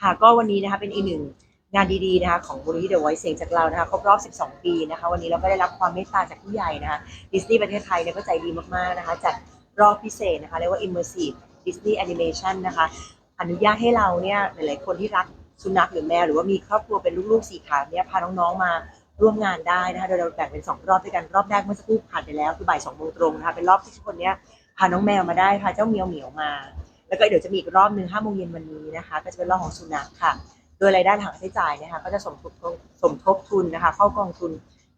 ค่ะก็วันนี้นะคะเป็นอีกหนึ่งงานดีๆนะคะของมูลนิธิเดอะไวท์เสียงจากเรานะคะครบรอบ 12 ปีนะคะ วันนี้เราก็ได้รับความเมตตาจากผู้ใหญ่นะคะดิสนีย์ประเทศไทยเนี่ยก็ใจดีมากๆนะคะจัดรอบพิเศษนะคะเรียกว่า immersive Disney Animation นะคะ อนุญาตให้เราเนี่ยหลายๆคนที่รักสุนัขหรือแมวหรือว่ามีครอบครัวเป็นลูกๆสี่ขาเนี่ยพาน้องๆมาร่วมงานได้นะคะโดยเราแบ่งเป็นสองรอบด้วยกันรอบแรกเมื่อสักครู่ผ่านไปแล้วคือบ่ายสองโมงตรงนะคะเป็นรอบที่ทุกคนเนี่ยพาน้องแมวมาได้พาเจ้าเหมียวเหมียวมา แล้วก็เดี๋ยวจะมีอีกรอบหนึ่งห้าโมงเย็นวันนี้นะคะ ก็จะเป็นรอบของสุนัขค่ะ โดยรายได้หลังค่าใช้จ่ายนะคะ ก็จะสมทบสมทบทุนนะคะ เข้ากองทุน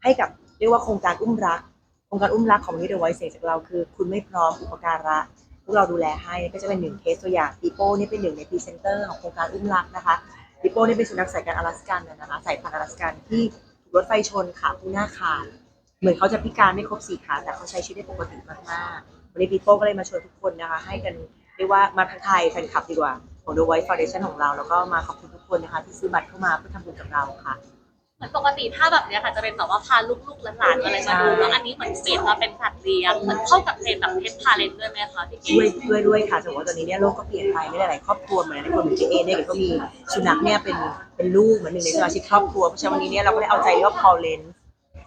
ให้กับเรียกว่าโครงการอุ้มรัก โครงการอุ้มรักของนิเดอร์ไวเซจากเราคือ คุณไม่พร้อมอุปการะพวกเราดูแลให้ก็จะเป็นหนึ่งเคสตัวอย่างปีโป้นี่เป็นหนึ่งในพรีเซนเตอร์ของโครงการอุ้มรักนะคะปีโป้นี่เป็นสุนัขสายการอลาสกันนะคะสายพันธุ์อลาสกันที่ถูกรถไฟชนขาผู้หน้าขาดเหมือนเขาจะพิการไม่ครบสี่ขาแต่เขาใช้ชีวิตได้ปกติมากๆวันนี้ปีโป้ก็เลยมาชวนทุกคนนะคะให้กัน เรียกว่ามาทักทายแฟนคลับดีกว่า ของ The White Foundation ของเรา แล้วก็มาขอบคุณทุกคนนะคะ ที่ซื้อบัตรเข้ามาเพื่อทำบุญกับเราค่ะ เหมือนปกติถ้าแบบเนี้ยค่ะจะเป็นแบบว่าพาลูกๆหลานๆอะไรมาดูใช่แล้วอันนี้เหมือนเปลี่ยนมาเป็นสัตว์เลี้ยงเหมือนเข้ากับเทรนด์แบบเพชรพาเลนด้วยไหมคะพี่เก๋ด้วยด้วยด้วยค่ะสมมติว่าตอนนี้เนี่ยโลกก็เปลี่ยนไปไม่หลายๆครอบครัวเหมือนหลายคนเหมือนเจเอเนี่ยก็มีสุนัขเนี่ยเป็นเป็นลูกเหมือนหนึ่งในสมาชิกครอบครัวเพราะฉะนั้นวันนี้เนี่ยเราก็ได้เอาใจเรียกว่าพอลเลน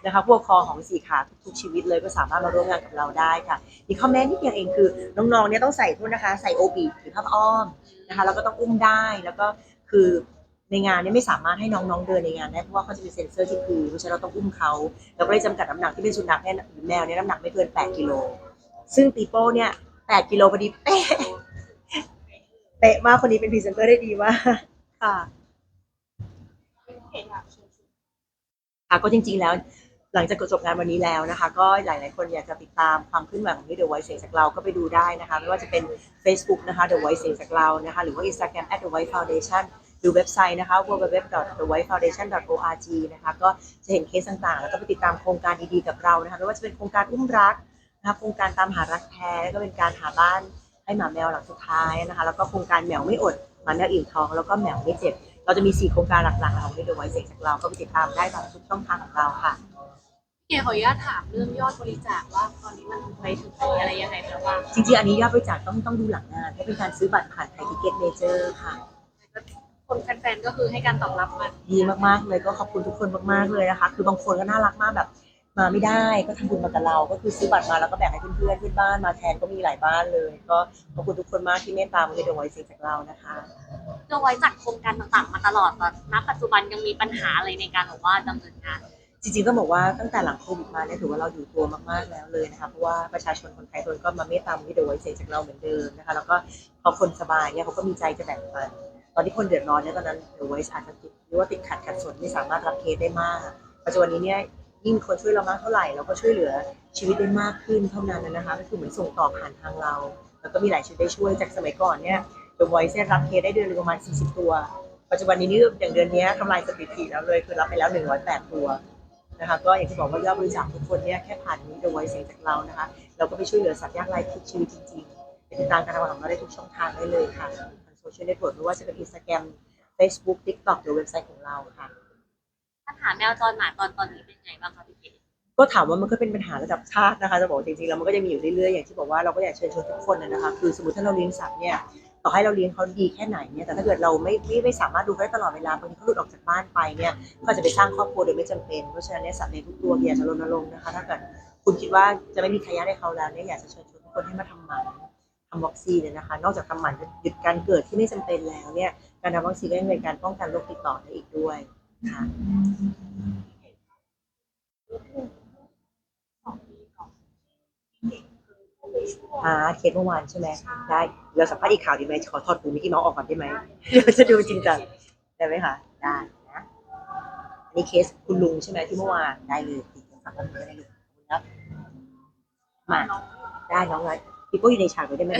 นะคะพวกคอของสี่ขาทุกๆชีวิตเลยก็สามารถมาร่วมงานกับเราได้ค่ะมีข้อแม้นิดเดียวเองคือน้องๆเนี่ยต้องใส่ทุนนะคะ ใส่โอบีหรือผ้าอ้อมนะคะแล้วก็ต้องอุ้มได้แล้วก็คือในงานเนี่ยไม่สามารถให้น้องๆเดินในงานได้เพราะว่าเขาจะมีเซ็นเซอร์ที่คือเพราะฉะนั้นเราต้องอุ้มเขาเราก็เลยจำกัดน้ำหนักที่เป็นสุนัขเนี่ยหรือแมวเนี่ยน้ำหนักไม่เกิน 8 กิโล ซึ่งปีโป้เนี่ย 8 กิโลพอดีเป๊ะเป๊ะมากคนนี้เป็นพรีเซนเตอร์ได้ดีมากค่ะค่ะก็จริงๆแล้ว หลังจากจบงานวันนี้แล้วนะคะ ก็หลาย ๆ คนอยากจะติดตามความเคลื่อนไหวของ The Voice เสียงจากเราก็ไปดูได้นะคะ ไม่ว่าจะเป็น Facebook นะคะ The Voice เสียงจากเรานะคะ หรือว่า Instagram at The Voice Foundation หรือเว็บไซต์นะคะ www.thevoicefoundation.org นะคะก็จะเห็นเคสต่างๆ แล้วก็ไปติดตามโครงการดี ๆ กับเรานะคะไม่ว่าจะเป็นโครงการอุ้มรักนะคะโครงการตามหารักแท้แล้วก็เป็นการหาบ้านให้หมาแมวหลังสุดท้ายนะคะ แล้วก็โครงการแมวไม่อดหมาแมวอิ่มท้องแล้วก็แมวไม่เจ็บเราจะมี 4 โครงการหลักๆของ The Voice เสียงจากเราก็ไปติดตามได้ตามทุกช่องทางของเราค่ะ เก๋ขออนุญาตถามเรื่องยอดบริจาคว่าตอนนี้มันไปถึงไหนอะไรยังไงแล้วบ้างจริงๆ อันนี้ยอดบริจาคต้องต้องดูหลังงานเพราะเป็นการซื้อบัตรผ่านไทยทิเก็ตเมเจอร์ค่ะ คนแฟนๆก็คือให้การตอบรับมันดีมากๆเลยก็ขอบคุณทุกคนมากๆเลยนะคะ คือบางคนก็น่ารักมากแบบ มาไม่ได้ก็ทำบุญมากับเรา ก็คือซื้อบัตรมาแล้วก็แบ่งให้เพื่อนๆเพื่อนบ้านมาแทนก็มีหลายบ้านเลย ก็ขอบคุณทุกคนมากที่เมตตามาเลยดวงไว้เสียงจากเรานะคะเราไว้จัดโครงการต่างๆ มาตลอดแต่ณปัจจุบันยังมีปัญหาอะไรในการแบบว่าดำเนินงาน จริงๆต้องบอกว่าตั้งแต่หลังโควิดมาเนี่ยถือว่าเราอยู่ตัวมากๆแล้วเลยนะคะเพราะว่าประชาชนคนไทยทุนก็มาเมตตามที่เดอไวเสียงจากเราเหมือนเดิมนะคะแล้วก็พอคนสบายเนี่ยเขาก็มีใจจะแบ่งปันตอนที่คนเดือดร้อนเนี่ยตอนนั้นเดอะไวอาจจะติดหรือว่าติดขัดขัดสนไม่สามารถรับเคสได้มากปัจจุบันนี้เนี่ยยิ่งคนช่วยเรามากเท่าไหร่เราก็ช่วยเหลือชีวิตได้มากขึ้นเท่านั้นนะคะก็คือเหมือนส่งต่อผ่านทางเรา แล้วก็มีหลายชีวิตได้ช่วยจากสมัยก่อนเนี่ยเดอะไวซ์รับเคสได้เดือนละประมาณ 40 ตัว ปัจจุบันนี้นี่อย่างเดือนนี้ทำลายสถิติแล้วเลยคือรับไปแล้ว 108 ตัว นะคะก็อย่างที่บอกว่ายอดบริจาคทุกคนเนี่ยแค่ผ่านนี้ The Voice เสียงจากเรานะคะเราก็ไปช่วยเหลือสัตว์ยากไร้ทุกชีวิตจริงๆเป็นติดตามการทำงานของเราได้ทุกช่องทางได้เลยค่ะทางโซเชียลเน็ตเวิร์กไม่ว่าจะเป็น Instagram Facebook TikTok หรือเว็บไซต์ของเราค่ะปัญหามแมวจรหมาตอนตอนนี้เป็นไงบ้างคะพี่เก๋ก็ถามว่ามันก็เป็นปัญหาระดับชาตินะคะจะบอกจริงๆแล้วมันก็จะมีอยู่เรื่อยๆอย่างที่บอกว่าเราก็อยากเชิญชวนทุกคนนะนะคะคือสมมติถ้าเราเลี้ยงสัตว์เนี่ย ต่อให้เราเลี้ยงเขาดีแค่ไหนเนี่ยแต่ถ้าเกิดเราไม่ไม่ไม่สามารถดูเขาได้ตลอดเวลาบางทีเขาหลุดออกจากบ้านไปเนี่ยก็จะไปสร้างครอบครัวโดยไม่จำเป็นเพราะฉะนั้นเนี่ยสัตว์เลี้ยงทุกตัวอยากจะรณรงค์นะคะถ้าเกิดคุณคิดว่าจะไม่มีทายาทให้เขาแล้วเนี่ยอยากจะเชิญชวนทุกคนให้มาทำหมันทำวัคซีนเนี่ยนะคะ นอกจากทำหมันจะหยุดการเกิดที่ไม่จำเป็นแล้วเนี่ยการทำวัคซีนก็ยังเป็นการป้องกันโรคติดต่อได้อีกด้วยค่ะ อ่าเคสเมื่อวานใช่ไหมได้เราสัมภาษณ์อีกข่าวดีไหมขอถอดหูมิกกี้เมาส์ออกก่อนได้ไหมเดี๋ยวจะดูจริงจังได้ไหมคะได้นะอันนี้เคสคุณลุงใช่ไหมที่เมื่อวานได้เลยติดกันสัมภาษณ์ก็ได้เลยขอบคุณครับมาได้น้องเลยพี่ปุ้ยอยู่ในฉากเลยได้ไหม